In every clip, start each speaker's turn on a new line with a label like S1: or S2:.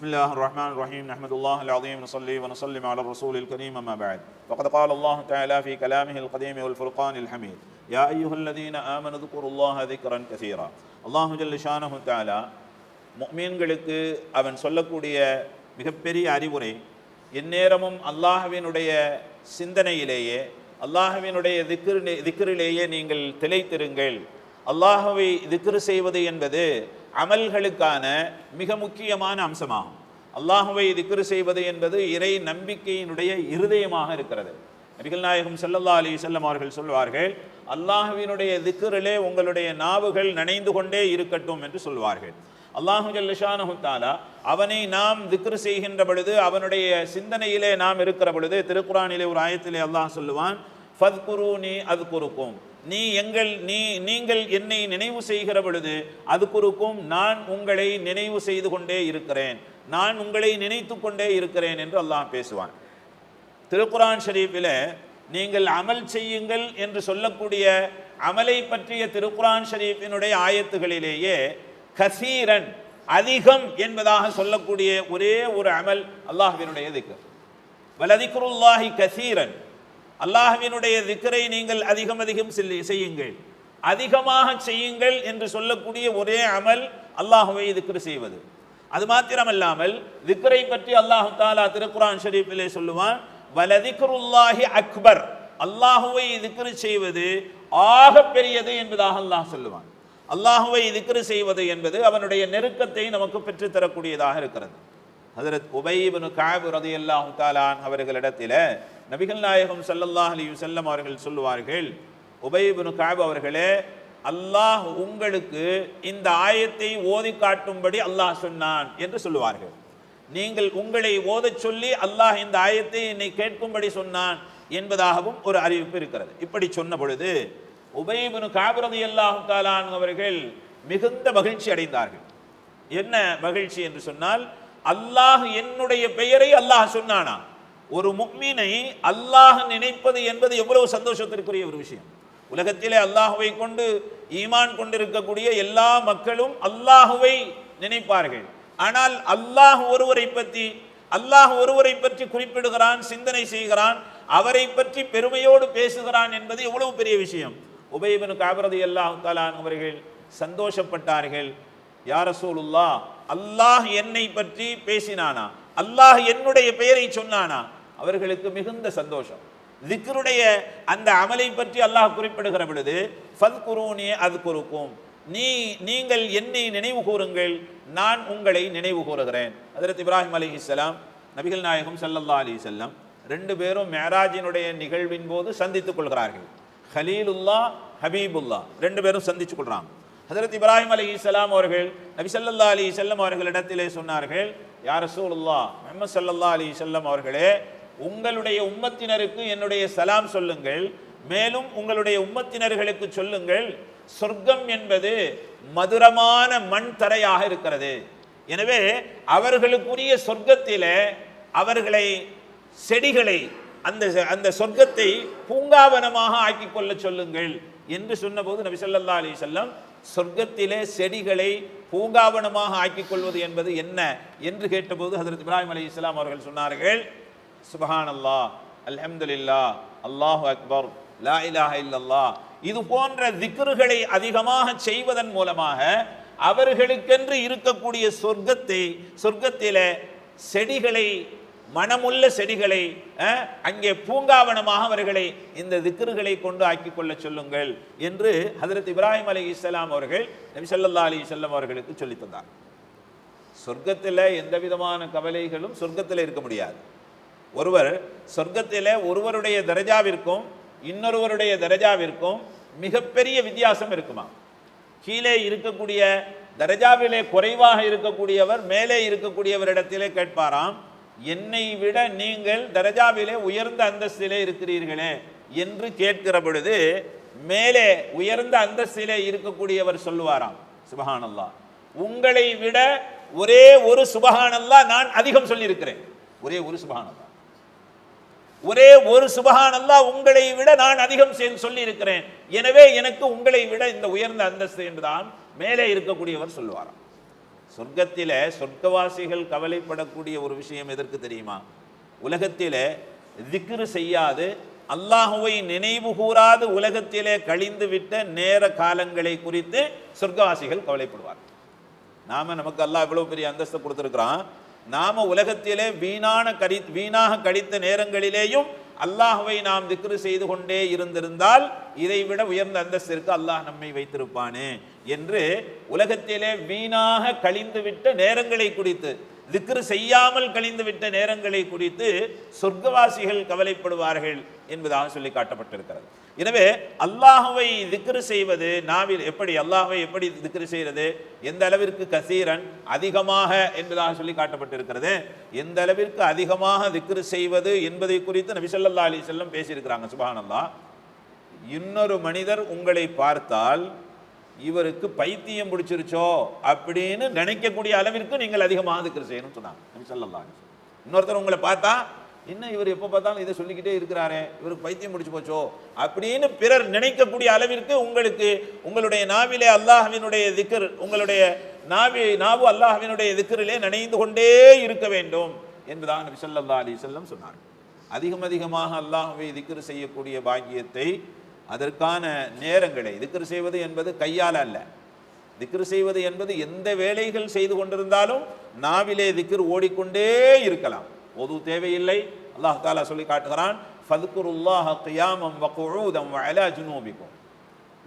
S1: بسم الله الرحمن الرحيم نحمد الله العظيم نصلي ونسلم على الرسول الكريم أما بعد فقد قال الله تعالى في كلامه القديم والفرقان الحميد يا أيها الذين آمنوا اذكروا الله ذكرا كثيرا الله جل شانه تعالى முக்மீன்களுக்கு அவன் சொல்லக்கூடிய மிகப்பெரிய அறிவுரை எந்நேரமும் அல்லாஹ்வினுடைய சிந்தனையிலேயே அல்லாஹ்வினுடைய திக்ரு திக்ரிலேயே நீங்கள் திளைத்திருங்கள் அல்லாஹ்வை திக்ரு செய்வது என்பது அமல்களுக்கான மிக முக்கியமான அம்சமாகும். அல்லாஹுவை திக்ரு செய்வது என்பது இறை நம்பிக்கையினுடைய இருதயமாக இருக்கிறது. நபிகள் நாயகம் செல்லல்லா அலி செல்லம் அவர்கள் சொல்வார்கள் அல்லாஹுவினுடைய திக்ரிலே உங்களுடைய நாவுகள் நனைந்து கொண்டே இருக்கட்டும் என்று சொல்வார்கள். அல்லாஹு ஜல்லஷானஹு தாலா அவனை நாம் திக்ரு செய்கின்ற பொழுது அவனுடைய சிந்தனையிலே நாம் இருக்கிற பொழுது திருக்குறானிலே ஒரு ஆயத்திலே அல்லாஹ் சொல்லுவான் ஃபத்குரூனி அது குறுக்கும் நீ எங்கள் நீ நீங்கள் என்னை நினைவு செய்கிற பொழுது அது குறுக்கும் நான் உங்களை நினைவு செய்து கொண்டே இருக்கிறேன். நான் உங்களை நினைத்து கொண்டே இருக்கிறேன் என்று அல்லாஹ் பேசுவான். திருக்குரான் ஷரீஃபில் நீங்கள் அமல் செய்யுங்கள் என்று சொல்லக்கூடிய அமலை பற்றிய திருக்குரான் ஷரீஃபினுடைய ஆயத்துகளிலேயே கசீரன் அதிகம் என்பதாக சொல்லக்கூடிய ஒரே ஒரு அமல் அல்லாஹ்வினுடைய திக்கு வலதிக்குருல்லாஹி கசீரன். அல்லாஹ்வினுடைய திக்கரை நீங்கள் அதிகம் அதிகம் செய்யுங்கள். அதிகமாக செய்யுங்கள் என்று சொல்லக்கூடிய ஒரே அமல் அல்லாஹுவை திக்ரு செய்வது. அது மாத்திரமல்லாமல் திக்ரை பற்றி அல்லாஹு தாலா திருக்குரான் ஷரீஃபிலே சொல்லுவான் வலதிக்ருல்லாஹி அக்பர். அல்லாஹுவை திக்ரு செய்வது ஆக பெரியது என்பதாக அல்லாஹ் சொல்லுவான். அல்லாஹுவை திக்ரு செய்வது என்பது அவனுடைய நெருக்கத்தை நமக்கு பெற்றுத்தரக்கூடியதாக இருக்கிறது. ஹசரத் உபைபனு காபு ரதையல்லாஹு தாலான் அவர்களிடத்தில் நபிகள் நாயகம் சல்லல்லாஹ் அலி செல்லம் அவர்கள் சொல்லுவார்கள் உபைபனு காபு அவர்களே அல்லாஹ் உங்களுக்கு இந்த ஆயத்தை ஓதி காட்டும்படி அல்லாஹ் சொன்னான் என்று சொல்லுவார்கள். நீங்கள் உங்களை ஓதச் சொல்லி அல்லாஹ் இந்த ஆயத்தை என்னை கேட்கும்படி சொன்னான் என்பதாகவும் ஒரு அறிவிப்பு இருக்கிறது. இப்படி சொன்ன பொழுது உபைபனு காபிரதி அல்லாஹு தாலான் அவர்கள் மிகுந்த மகிழ்ச்சி அடைந்தார்கள். என்ன மகிழ்ச்சி என்று சொன்னால் அல்லாஹ் என்னுடைய பெயரை அல்லாஹ் சொன்னானா? ஒரு முக்மீனை அல்லாஹ் நினைப்பது என்பது எவ்வளவு சந்தோஷத்திற்குரிய ஒரு விஷயம். உலகத்திலே அல்லாஹுவை கொண்டு ஈமான் கொண்டிருக்கக்கூடிய எல்லா மக்களும் அல்லாஹுவை நினைப்பார்கள். ஆனால் அல்லாஹ் ஒருவரை பற்றி அல்லாஹ் ஒருவரை பற்றி குறிப்பிடுகிறான் சிந்தனை செய்கிறான் அவரை பற்றி பெருமையோடு பேசுகிறான் என்பது எவ்வளவு பெரிய விஷயம். உபயபனு காபரதி அல்லாஹ் தாலான் அவர்கள் சந்தோஷப்பட்டார்கள். யார சோலுல்லா அல்லாஹ் என்னை பற்றி பேசினானா? அல்லாஹ் என்னுடைய பெயரை சொன்னானா? அவர்களுக்கு மிகுந்த சந்தோஷம். திக்ருடைய அந்த அமலை பற்றி அல்லாஹ் குறிப்பிடுகிற பொழுது ஃபத் குரூனே அது குறுக்கும் நீ நீங்கள் என்னை நினைவு கூறுங்கள். நான் உங்களை நினைவு கூறுகிறேன். ஹதரத் இப்ராஹிம் அலைஹிஸ்ஸலாம் நபிகள் நாயகம் சல்லல்லா அலி செல்லம் ரெண்டு பேரும் மேராஜினுடைய நிகழ்வின் போது சந்தித்துக் கொள்கிறார்கள். ஹலீலுல்லா ஹபீபுல்லா ரெண்டு பேரும் சந்திச்சு கொள்கிறாங்க. ஹசரத் இப்ராஹிம் அலி இஸ்லாம் அவர்கள் நபி சல்லா அலி செல்லம் அவர்களிடத்திலே சொன்னார்கள் யார் ரசூலுல்லா முஹம்மது சல்லல்லா அலி செல்லம் அவர்களே உங்களுடைய உம்மத்தினருக்கு என்னுடைய சலாம் சொல்லுங்கள் மேலும் உங்களுடைய உம்மத்தினர்களுக்கு சொல்லுங்கள் சொர்க்கம் என்பது மதுரமான மண் தரையாக இருக்கிறது. எனவே அவர்களுக்குரிய சொர்க்கத்தில் அவர்களை செடிகளை அந்த அந்த சொர்க்கத்தை பூங்காவனமாக ஆக்கிக்கொள்ள சொல்லுங்கள் என்று சொன்னபோது நபி சொல்லா அலி செல்லம் சொர்க்கத்திலே செடிகளை பூங்காவனமாக ஆக்கிக் கொள்வது என்பது என்ன என்று கேட்டபோது ஹசரத் இப்ராஹிம் அலி இஸ்லாம் அவர்கள் சொன்னார்கள் சுபஹானல்லாஹ் அல்ஹம்துலில்லாஹ் அல்லாஹு அக்பர் லா இலாஹ இல்லல்லா இது போன்ற திக்ருகளை அதிகமாக செய்வதன் மூலமாக அவர்களுக்கென்று இருக்கக்கூடிய சொர்க்கத்தை சொர்க்கத்திலே செடிகளை மனமுள்ள செடிகளை அங்கே பூங்காவனமாக அவர்களை இந்த திக்ருகளை கொண்டு ஆக்கிக் கொள்ள சொல்லுங்கள் என்று ஹதரத் இப்ராஹிம் அலி இஸ்லாம் அவர்கள் நபிசல்லா அலி இஸ்லாம் அவர்களுக்கு சொல்லி தந்தார். சொர்க்கத்தில் எந்த விதமான கவலைகளும் சொர்க்கத்தில் இருக்க முடியாது. ஒருவர் சொர்க்கத்தில் ஒருவருடைய தரஜாவிற்கும் இன்னொருவருடைய தரஜாவிற்கும் மிகப்பெரிய வித்தியாசம் இருக்குமா? கீழே இருக்கக்கூடிய தரஜாவிலே குறைவாக இருக்கக்கூடியவர் மேலே இருக்கக்கூடியவரிடத்திலே கேட்பாராம் என்னை விட நீங்கள் தரஜாவிலே உயர்ந்த அந்தஸ்திலே இருக்கிறீர்களே என்று கேட்கிற பொழுது மேலே உயர்ந்த அந்தஸ்திலே இருக்கக்கூடியவர் சொல்லுவாராம் சுபஹானல்லா உங்களை விட ஒரே ஒரு சுபஹானல்லா நான் அதிகம் சொல்லியிருக்கிறேன். ஒரே ஒரு சுபஹானல்லா ஒரே ஒரு சுபஹானல்லா உங்களை விட நான் அதிகம் சொல்லி இருக்கிறேன் எனவே எனக்கு உங்களை விட இந்த உயர்ந்த அந்தஸ்து என்றுதான் மேலே இருக்கக்கூடியவர் சொல்லுவாராம். சொர்க்கத்தில் சொர்க்கவாசிகள் கவலைப்படக்கூடிய ஒரு விஷயம் எதற்கு தெரியுமா? உலகத்தில் திக்ரு செய்யாது அல்லாஹுவை நினைவு கூறாது உலகத்திலே கழிந்து விட்ட நேர காலங்களை குறித்து சொர்க்கவாசிகள் கவலைப்படுவார் நாம நமக்கு அல்லாஹ் இவ்வளவு பெரிய அந்தஸ்தை கொடுத்துருக்குறான். நாம உலகத்திலே வீணான கடி வீணாக கழித்த நேரங்களிலேயும் அல்லாஹுவை நாம் திக்ரு செய்து கொண்டே இருந்திருந்தால் இதைவிட உயர்ந்த அந்தஸ்திற்கு அல்லாஹ் நம்மை வைத்திருப்பானே என்று உலகத்திலே வீணாக கழிந்து விட்ட நேரங்களை குறித்து திக்ரு செய்யாமல் கழிந்துவிட்ட நேரங்களை குறித்து சொர்க்கவாசிகள் கவலைப்படுவார்கள் என்பதாக சொல்லி காட்டப்பட்டிருக்கிறது. எனவே அல்லாஹுவை திக்ரு செய்வது நாவில் எப்படி அல்லாஹுவை எப்படி திக்ரு செய்கிறது எந்த அளவிற்கு கசீரன் அதிகமாக என்பதாக சொல்லி காட்டப்பட்டிருக்கிறது. எந்த அளவிற்கு அதிகமாக திக்ரு செய்வது என்பதை குறித்து நபிசல்லா அலி செல்லம் பேசியிருக்கிறாங்க சுபானந்தா இன்னொரு மனிதர் உங்களை பார்த்தால் இவருக்கு பைத்தியம் பிடிச்சிருச்சோ அப்படின்னு நினைக்கக்கூடிய அளவிற்கு நீங்கள் அதிகமாக திக்ரு செய்யணும்னு சொன்னாங்க. சொல்லலாம் இன்னொருத்தர் உங்களை பார்த்தா என்ன இவர் எப்போ பார்த்தாலும் இதை சொல்லிக்கிட்டே இருக்கிறாரே இவருக்கு பைத்தியம் பிடிச்சி போச்சோ? அப்படின்னு பிறர் நினைக்கக்கூடிய அளவிற்கு உங்களுக்கு உங்களுடைய நாவிலே அல்லாஹவினுடைய திக்கர் உங்களுடைய நாவி நாவு அல்லாஹவினுடைய திக்கரிலே நினைந்து கொண்டே இருக்க வேண்டும் என்பதாக நபி சொல்லல்லா அலி செல்லம் சொன்னார் அதிகம் அதிகமாக அல்லாஹ்வை திக்கர் செய்யக்கூடிய பாக்கியத்தை அதற்கான நேரங்களை திக்ரு செய்வது என்பது கையால் அல்ல. திக்ரு செய்வது என்பது எந்த வேலைகள் செய்து கொண்டிருந்தாலும் நாவிலே திக்ரு ஓடிக்கொண்டே இருக்கலாம். ஒது தேவையில்லை. அல்லாஹ் தாலா சொல்லி காட்டுகிறான் ஃபதுக்குருல்லாஹ கியாமம் வகுஊதம் வஅலா ஜுனூபிக்கும்.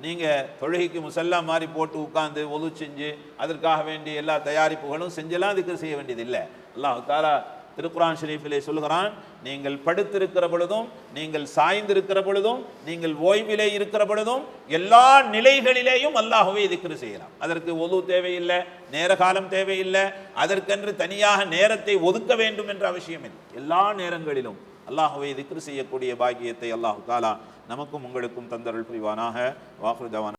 S1: நீங்க தொழுகைக்கு முசல்லா மாதிரி போட்டு உட்கார்ந்து ஒது செஞ்சு அதற்காக வேண்டிய எல்லா தயாரிப்புகளும் செஞ்செல்லாம் திக்ரு செய்ய வேண்டியது இல்லை அல்லாஹ் தாலா திருக்குரான் ஷரீஃபிலே சொல்லுகிறான் நீங்கள் படுத்திருக்கிற பொழுதும் நீங்கள் சாய்ந்திருக்கிற பொழுதும் நீங்கள் ஓய்விலே இருக்கிற பொழுதும் எல்லா நிலைகளிலேயும் அல்லாஹுவே திக்ரு செய்யலாம் அதற்கு ஒது தேவையில்லை நேர காலம் தேவையில்லை அதற்கென்று தனியாக நேரத்தை ஒதுக்க வேண்டும் என்ற அவசியம் இல்லை. எல்லா நேரங்களிலும் அல்லாஹுவை திக்ரு செய்யக்கூடிய பாக்கியத்தை அல்லாஹ் தாலா நமக்கும் உங்களுக்கும் தந்தருள் புரிவானாக. வாகுதவான